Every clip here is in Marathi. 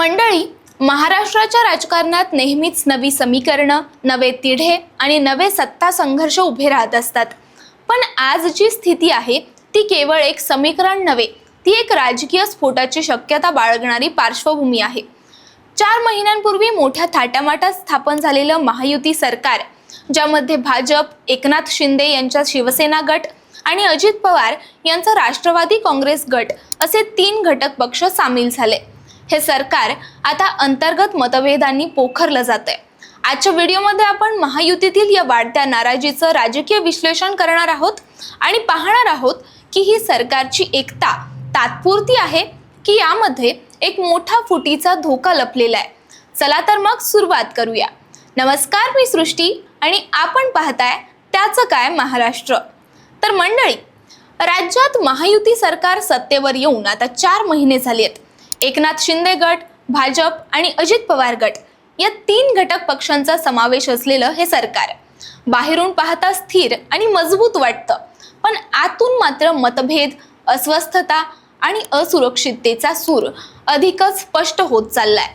मंडळी महाराष्ट्राच्या राजकारणात नेहमीच नवी समीकरणं नवे तिढे आणि नवे सत्ता संघर्ष उभे राहत असतात. पण आज जी स्थिती आहे ती केवळ एक समीकरण नव्हे ती एक राजकीय स्फोटाची शक्यता बाळगणारी पार्श्वभूमी आहे. चार महिन्यांपूर्वी मोठ्या थाटामाटात स्थापन झालेलं महायुती सरकार ज्यामध्ये भाजप एकनाथ शिंदे यांचा शिवसेना गट आणि अजित पवार यांचा राष्ट्रवादी काँग्रेस गट असे तीन घटक पक्ष सामील झाले. हे सरकार आता अंतर्गत मतभेदांनी पोखरलं जात आहे आजच्या व्हिडिओमध्ये आपण महायुतीतील या वाढत्या नाराजीचं राजकीय विश्लेषण करणार आहोत आणि पाहणार आहोत की ही सरकारची एकता तात्पुरती आहे की यामध्ये एक मोठा फुटीचा धोका लपलेला आहे. चला तर मग सुरुवात करूया. नमस्कार मी सृष्टी आणि आपण पाहताय त्याचं काय महाराष्ट्र. तर मंडळी राज्यात महायुती सरकार सत्तेवर येऊन आता चार महिने झाले आहेत एकनाथ शिंदे गट भाजप आणि अजित पवार गट या तीन घटक पक्षांचा समावेश असलेलं हे सरकार. बाहेरून पाहता स्थिर आणि मजबूत वाटतं पण आतून मात्र मतभेद अस्वस्थता आणि असुरक्षिततेचा सूर अधिकच स्पष्ट होत चाललाय.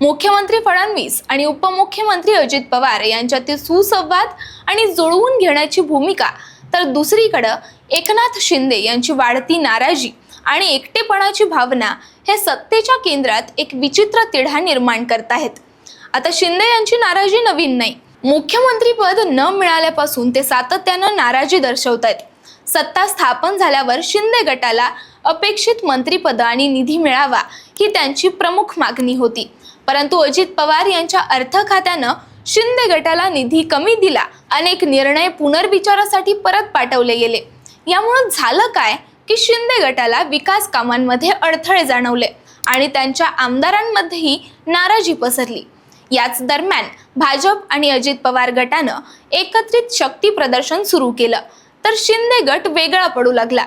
मुख्यमंत्री फडणवीस आणि उपमुख्यमंत्री अजित पवार यांच्यातील सुसंवाद आणि जुळवून घेण्याची भूमिका तर दुसरीकडं एकनाथ शिंदे यांची वाढती नाराजी आणि एकटेपणाची भावना हे सत्तेच्या केंद्रात एक विचित्र तिढा निर्माण करत आहेत. आता शिंदे यांची नाराजी नवीन नाही. मुख्यमंत्रीपद न मिळाल्यापासून ते सातत्यानं नाराजी दर्शवत आहेत. सत्ता स्थापन झाल्यावर शिंदे गटाला अपेक्षित मंत्रीपद आणि निधी मिळावा ही त्यांची प्रमुख मागणी होती. परंतु अजित पवार यांच्या अर्थ खात्यानं शिंदे गटाला निधी कमी दिला. अनेक निर्णय पुनर्विचारासाठी परत पाठवले गेले. यामुळं झालं काय? की शिंदे गटाला विकास कामांमध्ये अडथळे जाणवले आणि त्यांच्या आमदारांमध्येही नाराजी पसरली. याच दरम्यान भाजप आणि अजित पवार गटानं एकत्रित शक्ती प्रदर्शन सुरू केलं. तर शिंदे गट वेगळा पडू लागला.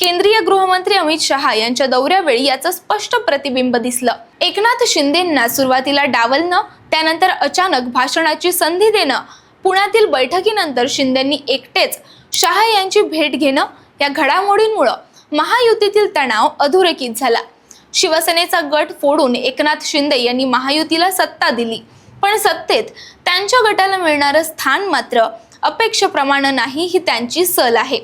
केंद्रीय गृहमंत्री अमित शहा यांच्या दौऱ्यावेळी याचं स्पष्ट प्रतिबिंब दिसलं. एकनाथ शिंदेंना सुरुवातीला डावलणं त्यानंतर अचानक भाषणाची संधी देणं पुण्यातील बैठकीनंतर शिंदेंनी एकटेच शहा यांची भेट घेणं या घडामोडींमुळं महायुतीतील तणाव अधोरेखित झाला. शिवसेनेचा गट फोडून एकनाथ शिंदे यांनी महायुतीला सत्ता दिली. पण सत्तेत त्यांच्या गटाला मिळणारं स्थान मात्र अपेक्षेप्रमाणे नाही ही त्यांची सल आहे.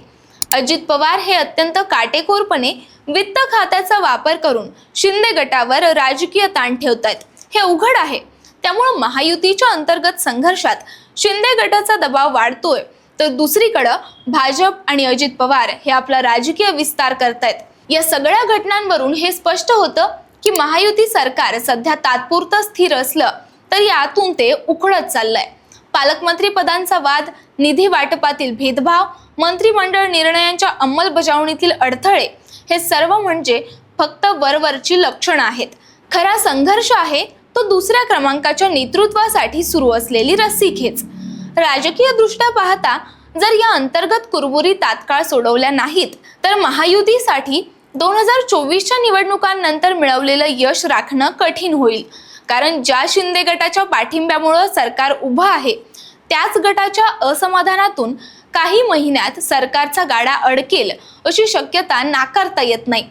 अजित पवार हे अत्यंत काटेकोरपणे वित्त खात्याचा वापर करून शिंदे गटावर राजकीय ताण ठेवत आहेत हे उघड आहे. त्यामुळं महायुतीच्या अंतर्गत संघर्षात शिंदे गटाचा दबाव वाढतोय. तर दुसरीकडं भाजप आणि अजित पवार हे आपला राजकीय विस्तार करतायत. या सगळ्या घटनांवरून हे स्पष्ट होतं की महायुती सरकार सध्या तात्पुरतं स्थिर असलं तरी यातून ते उखडत चाललंय. पालकमंत्री पदांचा वाद निधी वाटपातील भेदभाव मंत्रिमंडळ निर्णयांच्या अंमलबजावणीतील अडथळे हे सर्व म्हणजे फक्त वरवरची लक्षणं आहेत. खरा संघर्ष आहे तो दुसऱ्या क्रमांकाच्या नेतृत्वासाठी सुरू असलेली रस्सीखेच. राजकीय दृष्ट्या पाहता जर या अंतर्गत कुरबुरी तात्काळ सोडवल्या नाहीत तर महायुतीसाठी दोन हजार चोवीसच्या निवडणुकांनंतर मिळवलेलं यश राखणं कठीण होईल. कारण ज्या शिंदे गटाच्या पाठिंब्यामुळं सरकार उभं आहे त्याच गटाच्या असमाधानातून काही महिन्यात सरकारचा गाडा अडकेल अशी शक्यता नाकारता येत नाही.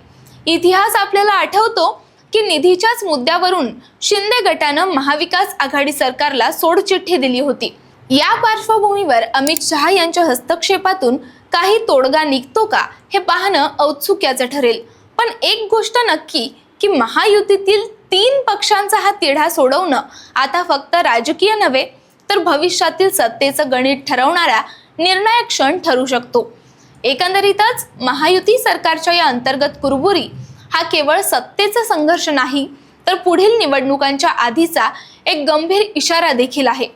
इतिहास आपल्याला आठवतो की निधीच्याच मुद्द्यावरून शिंदे गटानं महाविकास आघाडी सरकारला सोडचिठ्ठी दिली होती. या पार्श्वभूमीवर अमित शहा यांच्या हस्तक्षेपातून काही तोडगा निघतो का हे पाहणं औत्सुक्याचं ठरेल. पण एक गोष्ट नक्की की महायुतीतील तीन पक्षांचा हा तिढा सोडवणं आता फक्त राजकीय नव्हे तर भविष्यातील सत्तेचं गणित ठरवणारा निर्णायक क्षण ठरू शकतो. एकंदरीतच महायुती सरकारच्या या अंतर्गत कुरबुरी हा केवळ सत्तेचा संघर्ष नाही तर पुढील निवडणुकांच्या आधीचा एक गंभीर इशारा देखील आहे.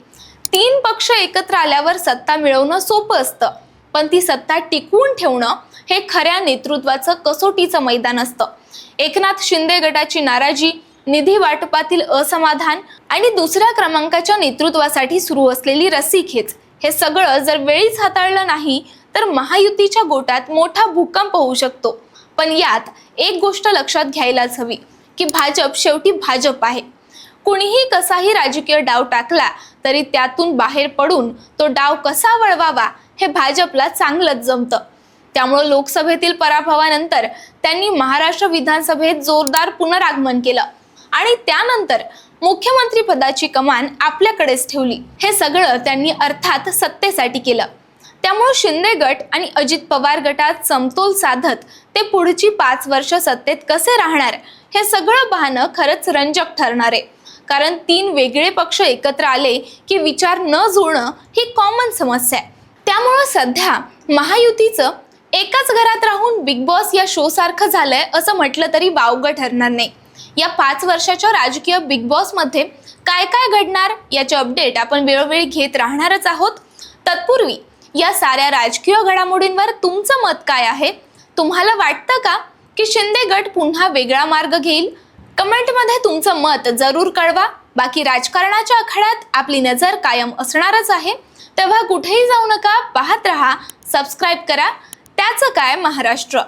तीन पक्ष एकत्र आल्यावर सत्ता मिळवणं सोपं असतं. पण ती सत्ता टिकवून ठेवणं हे खऱ्या नेतृत्वाचं कसोटीचं मैदान असतं. एकनाथ शिंदे गटाची नाराजी निधी वाटपातील असमाधान आणि दुसऱ्या क्रमांकाच्या नेतृत्वासाठी सुरू असलेली रस्सीखेच हे सगळं जर वेळीच हाताळलं नाही तर महायुतीच्या गोटात मोठा भूकंप होऊ शकतो. पण यात एक गोष्ट लक्षात घ्यायलाच हवी की भाजप शेवटी भाजप आहे. कुणीही कसाही राजकीय डाव टाकला तरी त्यातून बाहेर पडून तो डाव कसा वळवावा हे भाजपला चांगलंच जमतं. त्यामुळे लोकसभेतील पराभवानंतर त्यांनी महाराष्ट्र विधानसभेत जोरदार पुनरागमन केलं. आणि त्यानंतर मुख्यमंत्री पदाची कमान आपल्याकडेच ठेवली. हे सगळं त्यांनी अर्थात सत्तेसाठी केलं. त्यामुळे शिंदे गट आणि अजित पवार गटात समतोल साधत ते पुढची पाच वर्ष सत्तेत कसे राहणार हे सगळं पाहणं खरंच रंजक ठरणार आहे. कारण तीन वेगळे पक्ष एकत्र आले की विचार न जुळणं ही कॉमन समस्या आहे. त्यामुळं सध्या महायुतीचं एकाच घरात राहून बिग बॉस या शो सारखं झालंय असं म्हटलं तरी वावगं ठरणार नाही. या पाच वर्षाच्या राजकीय बिग बॉसमध्ये काय काय घडणार याचे अपडेट आपण वेळोवेळी घेत राहणारच आहोत. तत्पूर्वी या साऱ्या राजकीय घडामोडींवर तुमचं मत काय आहे? तुम्हाला वाटतं का की शिंदे गट पुन्हा वेगळा मार्ग घेईल? कमेंटमध्ये तुमचं मत जरूर कळवा. बाकी राजकारणाच्या आखाड्यात आपली नजर कायम असणारच आहे. तेव्हा कुठेही जाऊ नका पाहत रहा सबस्क्राईब करा. त्याचं काय महाराष्ट्र?